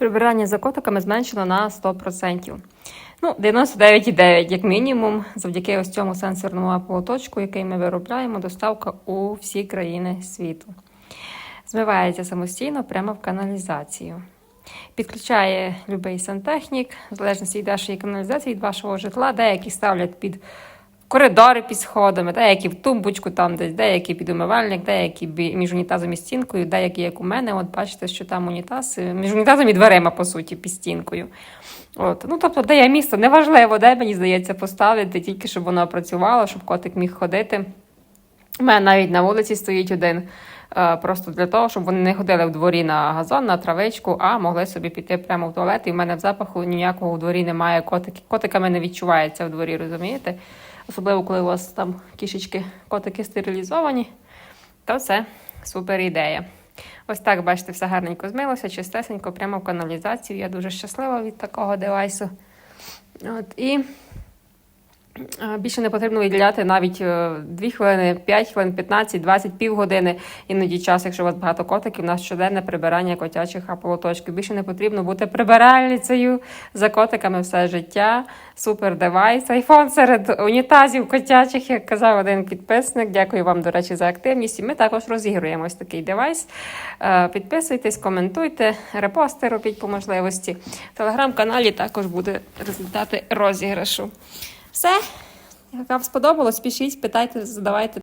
Прибирання за котиками зменшено на 100%. Ну, 99,9 як мінімум, завдяки ось цьому сенсорному аполоточку, який ми виробляємо, доставка у всі країни світу. Змивається самостійно прямо в каналізацію. Підключає любий сантехнік, в залежності від вашої каналізації, від вашого житла. Деякі ставлять під коридори під сходами, деякі в тумбочку, там десь, деякі під умивальник, деякі між унітазом і стінкою, деякі, як у мене. От бачите, що там унітаз е, між унітазом і дверима, по суті, під стінкою. От. Ну, тобто, де є місто, неважливо, де мені здається поставити, тільки щоб воно працювало, щоб котик міг ходити. У мене навіть на вулиці стоїть один. е, Просто для того, щоб вони не ходили в дворі на газон, на травичку, а могли собі піти прямо в туалет. І в мене в запаху ніякого в дворі немає котики. Котиками не відчувається в дворі, розумієте? Особливо, коли у вас там кішечки, котики стерилізовані, то це супер ідея. Ось так, бачите, все гарненько змилося, чистесенько, прямо в каналізацію. Я дуже щаслива від такого девайсу. От, і більше не потрібно виділяти навіть 2 хвилини, 5 хвилин, 15, 20, півгодини, іноді час, якщо у вас багато котиків, у нас щоденне прибирання котячих аполоточків. Більше не потрібно бути прибиральницею за котиками все життя. Супер девайс. Айфон серед унітазів котячих, як казав один підписник. Дякую вам, до речі, за активність. І ми також розігруємо ось такий девайс. Е, Підписуйтесь, коментуйте, репости робіть по можливості. В телеграм-каналі також буде результати розіграшу. Все, як вам сподобалось, пишіть, питайте, задавайте.